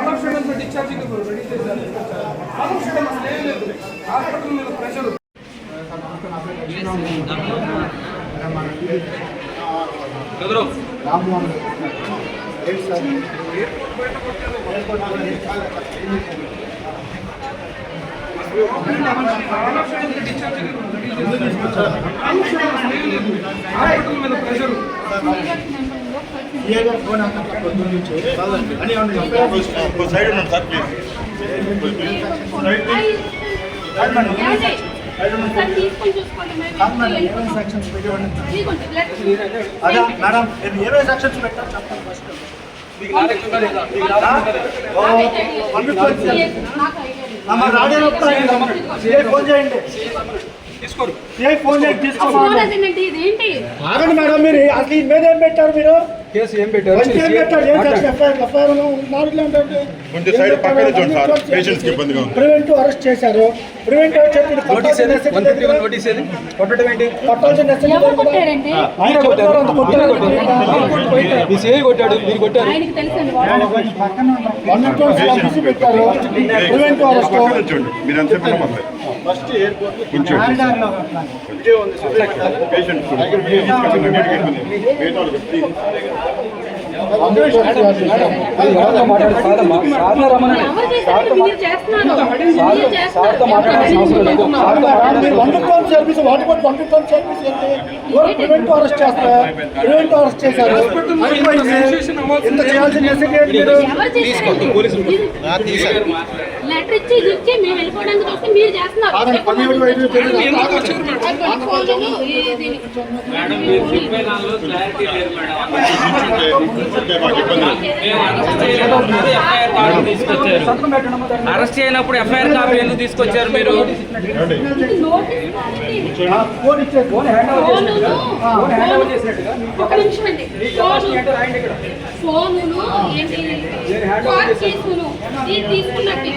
Hospital మీద pressure Rammohan hospital మీద pressure side ఉన్నాడు సార్ ప్లీజ్ తీసుకొని మేడం ఏమైనా సెక్షన్స్ పెట్టాను చెప్పండి ఫస్ట్ రాజేనప్పుడు ఫోన్ చేయండి. ఆగండి మేడం మీరు అసలు ఈ మీద ఏం పెట్టారు మీరు కేసు ఏం పెట్టారు ఏం ఏం పక్కన ప్రివెంటివ్ అరెస్ట్ చేశారు ఏది కొట్టడం మీరు కొట్టారు ఆయనకి తెలుసండి వన్ నాట్ వన్ ఆఫీస్ పెట్టారు అరెస్ట్ నాట్ వన్ సర్వీస్ వాటి సర్వీస్ ఎవరు ప్రివెంటివ్ అరెస్ట్ చేస్తారు అరెస్ట్ చేశారు. ఇంత చేయాల్సిన లెటర్ ఇచ్చి ఇది ఇచ్చి మేము వెళ్ళిపోవడానికి వస్తే మీరు చేస్తున్నారు. అరెస్ట్ చేయనప్పుడు ఎఫ్ఐఆర్ కాపీ ఎందుకు తీసుకొచ్చారు మీరు ఒక నిమిషం అండి ఫోను తీసుకున్నట్టు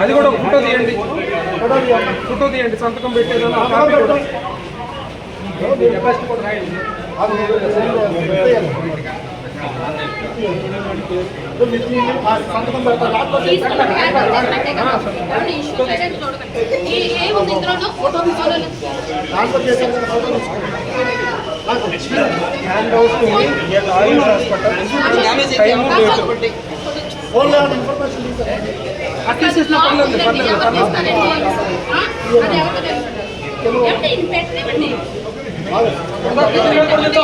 అది కూడా ఒక ఫోటో తీయండి ఫోటో తీయండి. ఫోటో తీయండి సంతకం పెట్టేదాన్ని సంతకం ఫోటో తీసుకోండి. Hand out Ayush hospital time date ఫోన్లో ఇన్ఫర్మేషన్ తీశారా? అట్లీస్ట్ పర్లేదు పర్లేదు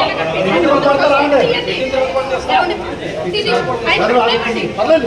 ఎవరు పర్లేదు పర్లేదు,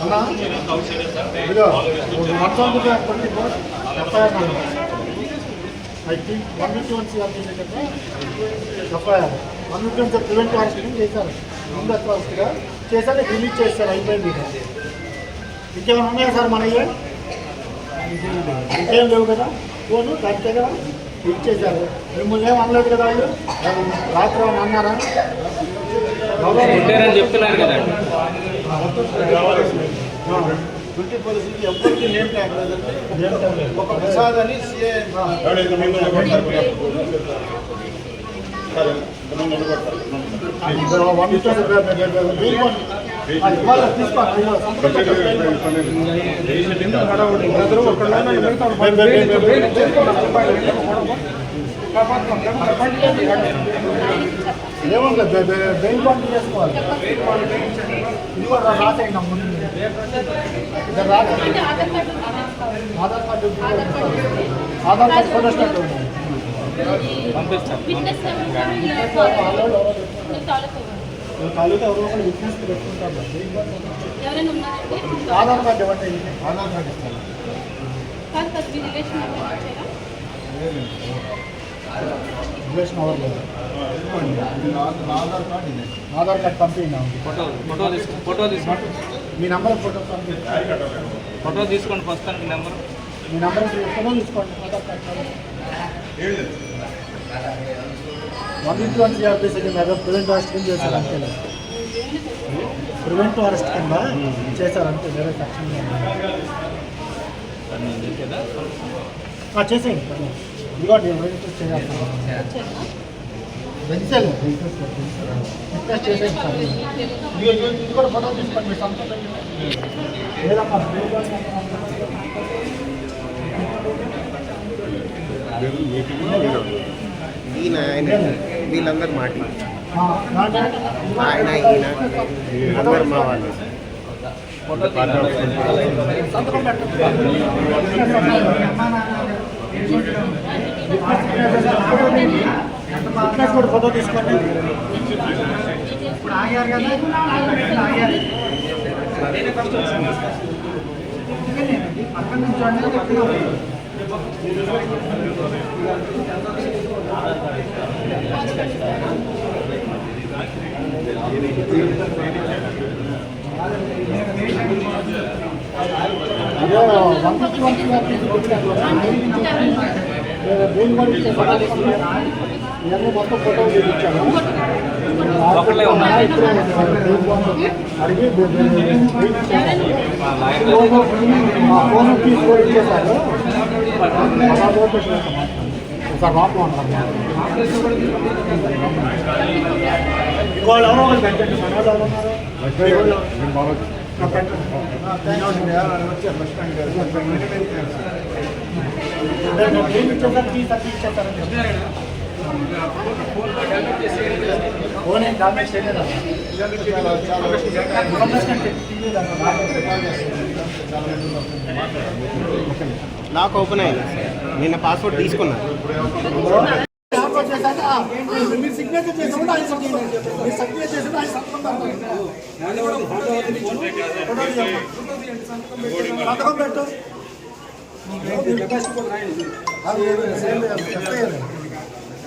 అన్నా ఇదిగో మొత్తం twenty four FIR I think one fifty one CRP కదా FIR one fifty one prevent hospital చేశారు ముందు హాస్పిటల్గా చేశారు రిలీజ్ చేశారు అయిపోయింది ఇంకేమైనా ఉన్నాయా సార్ మన ఇంకేం లేవు కదా ఫోను దానికే కదా చేశారు మిమ్మల్ని ఏం అనలేదు కదా వాళ్ళు రాత్రి అన్నారా చెప్తున్నారు కదా. ట్వంటీ పరిస్థితి ఎవ్వరికి నేమ్ ట్యాగ్ లేదంటే ఒక ప్రసాద్ అని సిఏ వన్ తీసుకోండి బ్రదర్ ఒకళ్ళైనా మిగతా వాళ్ళు బెయిల్ ఇచ్చారు. బెయిల్ ఇచ్చేసి లక్ష రూపాయలు వెళ్ళి పోవడం. కాపాడుతాం. లేకపోతే బండి చేసి రండి. ఏముంది బెయిల్ బాండ్ చేసుకోవాలి Aadhaar card. Aadhaar card photo ఉన్నారంటే ఆధార్ కార్డు ఇవ్వండి ఆధార్ కార్డు ఇస్తాను రిలేషన్ ఎవరు లేదు ఆధార్ కార్డు పంపించండి ఫోటో ఫోటో తీసుకో ఫోటో తీసుకోండి మీ నెంబర్ ఫోటో పంపించండి ఫోటో తీసుకోండి ఫస్ట్ నెంబర్ మీ నెంబర్ ఫోటో తీసుకోండి Aadhaar card one into one CRP second అదే ప్రివెంట్ అరెస్ట్ కింద చేశారు అంతే ప్రివెంట్ అరెస్ట్ కింద చేశారు అంతే వేరే సెక్షన్ చేసేయండి ఇదిగోండి రిజిస్టర్ చేయాలి రిజిస్టర్ రిక్వెస్ట్ చేసేయండి సార్. ఇదిగో ఇదిగో ఇది కూడా ఫోటో తీసుకోండి మీ సొంత లేదమ్మా ఈయన ఆయన వీళ్ళందరూ. ఆయన ఈయన అందరు మా వాళ్ళు. సంతకం పెట్టండి. విట్నెస్ కూడా ఫోటో తీసుకోండి ఇప్పుడు ఆగారు కదా ఆగారు పక్కన నుంచోండి. అదే ఇవన్నీ మొత్తం ఫోటో చూపించాను అడిగి మా ఫోన్ తీసుకొని ఇచ్చేసారు సార్ లోపల ఇవాళ ఎవరో పెట్టండి ఉన్నారు ఫోన్ ఏం డామేజ్ చేయలేదా లాక్ ఓపెన్ అయింది నిన్న పాస్వర్డ్ తీసుకున్నాను మీరు సిగ్నేచర్ చేసినప్పుడు ఆయన సంతకం మీరు సిగ్నేచర్ చేసినప్పుడు ఆయన సంతకం పెట్టాలి. సంతకం పెట్టు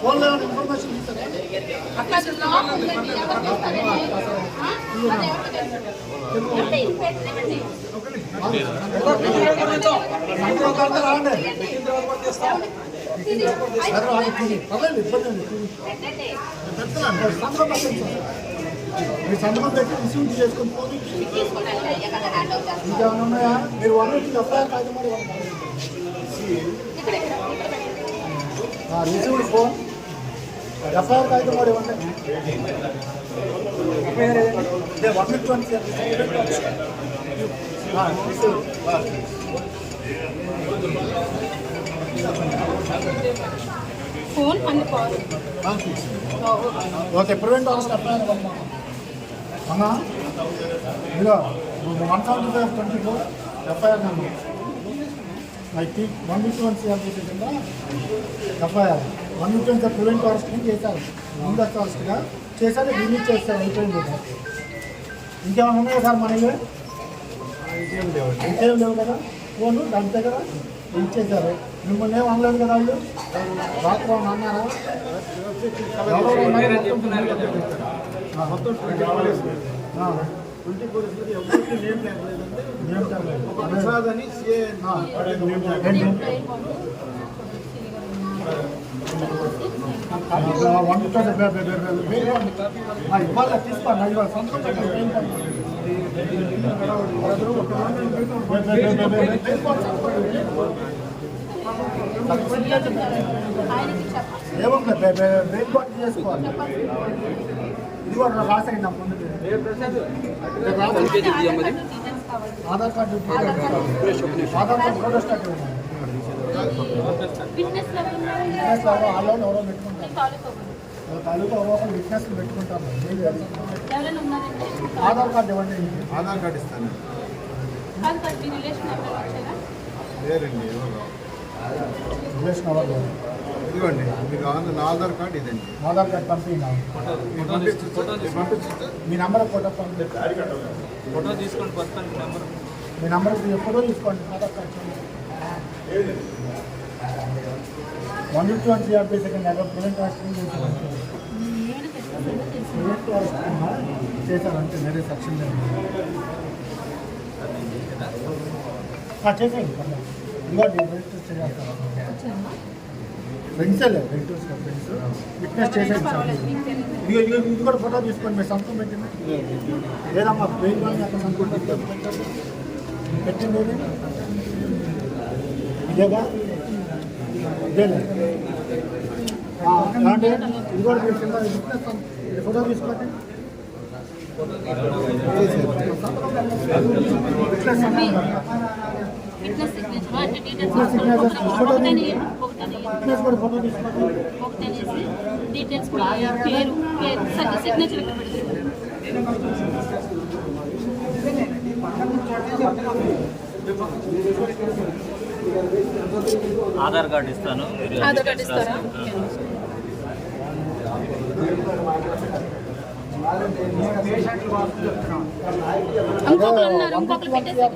ఫోన్లో ఇన్ఫర్మేషన్ ఇస్తారా? మీ సంతకం పెట్టి రిసీవ్ చేసుకొని పోనీ ఇంకేమైనా ఉన్నాయా మీరు వన్ వీక్ ఎఫ్ఐఆర్ కాదు మరి రిసీవ్డ్ ఫోన్. ఎఫ్ఐఆర్ కాగితం కూడా ఇవ్వండి ఎఫ్ఐఆర్ ఇదే one week one phone okay prevent అవసరం ఎఫ్ఐఆర్ అమ్మా ఇదిగో one thousand five twenty four FIR number I think one fifty one CRP కింద FIR one one prevent arrest కింద చేశారు ముందస్తు అరెస్ట్గా చేశారు రిలీజ్ చేస్తారు అయిపోయింది కదా. ఇంకేమైనా ఉన్నాయా సార్ మనవి ఇంకేం లేవు కదా ఫోను దాని దగ్గర ఇచ్చేసారు మిమ్మల్ని ఏం అనలేదు కదా వాళ్ళు రాత్రి అన్నారా మొత్తం ట్వంటీ పోలీసులు. ఆ. ట్వంటీ పోలీసులు ఎవరికి నేమ్ ట్యాగ్ లేదండి. నేమ్ ట్యాగ్ లేదు. ఒక ప్రసాద్ అని సిఏ ఆ, ఇవ్వాలి తీసుకోండి చెప్పాలి ఏముంది బే- బే- బ్రేక్ బాట్ చేసుకోవాలి ఇది కూడా రాసేయండి అమ్మ ముందు. Aadhaar card Aadhaar card photostat ఇవ్వండి. ఫిట్నెస్ లెవెల్ ఉన్నారు. విట్నెస్ ఆలోని ఎవరో పెట్టుకుంటారు. తాలూకా ఒకరు విట్నెస్ ఉన్నారంటే ఆధార్ కార్డు ఇవ్వండి. ఆధార్ కార్డు ఇస్తాను. లేరండి ఎవరు? రిలేషన్. ఇదిగోండి మీకు ఆధార్ నా ఆధార్ కార్డు ఇదండి. ఆధార్ కార్డు పంపించాం ఫోటో తీసుకుని ఫోటో తీసుకుని మీ నంబర్ ఫోటో పంపి ఫోటో నెంబర్. మీ నంబర్ ఫోటో తీసుకోండి. Aadhaar card one fifty one CRP second అక్కడ ప్రివెంట్ చేశారు. ప్రివెంట్ హాస్పిటల్ చేశారంటే నేనే సెక్షన్ చేసేయండి రిజిస్టర్ లేదు ఫ్రెండ్స్? Witness sir. ఇదిగో ఇదిగో ఇది కూడా ఫోటో తీసుకోండి మీరు సంతకం పెట్టింది లేదమ్మా పెయిన్ కానీ అక్కడ సంతకం పెట్టండి. పెట్టింది ఇదేగా? ఫోటో తీసుకోండి విట్నెస్ సంతకం పెట్టండి. ఫిట్నెస్ సిగ్నేచర్ అంటే డీటెయిల్స్ Fitness signatures, photo ఒకటని తీసుకోండి. ఒకటని విట్నెస్ కూడా ఫోటో తీసుకోండి ఒకటనేసి డీటెయిల్స్ మీ పేరు పేరు సిగ్నేచర్ ఇక్కడ పెడుతుంది ఆధార్ కార్డు ఇస్తాను ఆధార్ కార్డు ఇస్తారా ఇంకొకరు ఉన్నారు ఇంకొకరు పెట్టేసి.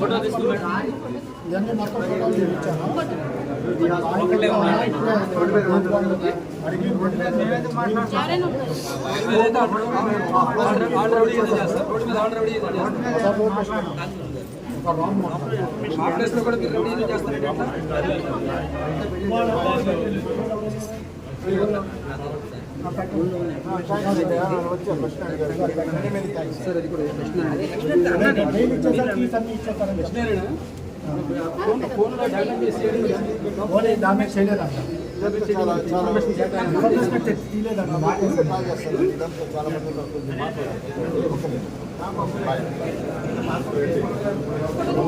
ఫోటో ఇవన్నీ మొత్తం ఫోటోలు చూపించాను ఒకటే ఉన్నాయి అడిగి ఎవరైనా ఉంటారు మెయిల్ ఇచ్చేసరికి ఈ సన్ని ఇచ్చేసారండి ఓన్లీ డామేజ్ చేయలేదంట చాలా చాలా ఇన్ఫర్మేషన్ అయితే తీయలేదంట బాగా బాగా చేస్తారు ఇదంతా చాలా మంది కొంచెం మాట్లాడారు ఒక నిమిషం. హలో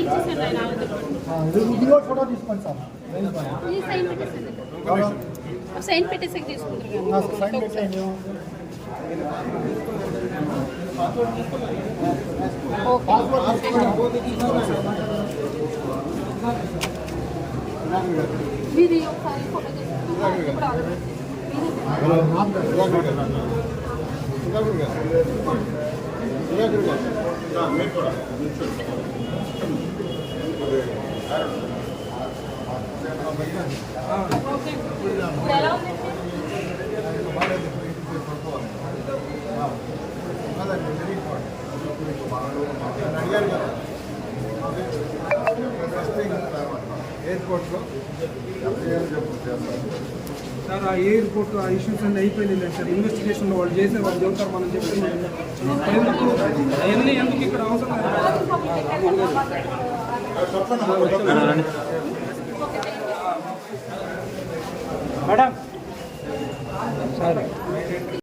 ఇచ్చేసాను ఆయన ఆధార్ కార్డు ఆ, ఇది ఇది కూడా ఫోటో తీసుకోండి సార్ ఈ సైన్ పెట్టేసాను సైన్ పెట్టేసాక తీసుకుంటారు కదా. నాకు సైన్ పెట్టేయండి పాస్పోర్ట్ మీది ఒకసారి ఫోటో తీసుకుంటారు ఇప్పుడు ఆధార్ మీది సుధాకర్ గారు. సుధాకర్ గారు. సుధాకర్ గారు. మీరు కూడా ఇప్పుడు ఎలా ఉందండి కాదండి, వెరీ ఇంపార్టెంట్. నన్ను అడిగారు కదా ఎయిర్పోర్ట్లో. సార్ ఆ ఎయిర్పోర్ట్ ఆ ఇష్యూస్ అన్నీ అయిపోయింది సార్. ఇన్వెస్టిగేషన్ వాళ్ళు చేసే వాళ్ళు చెబుతారు మనం చెప్తున్నాం. అవన్నీ ఎందుకు ఇక్కడ అవసరం. మేడం.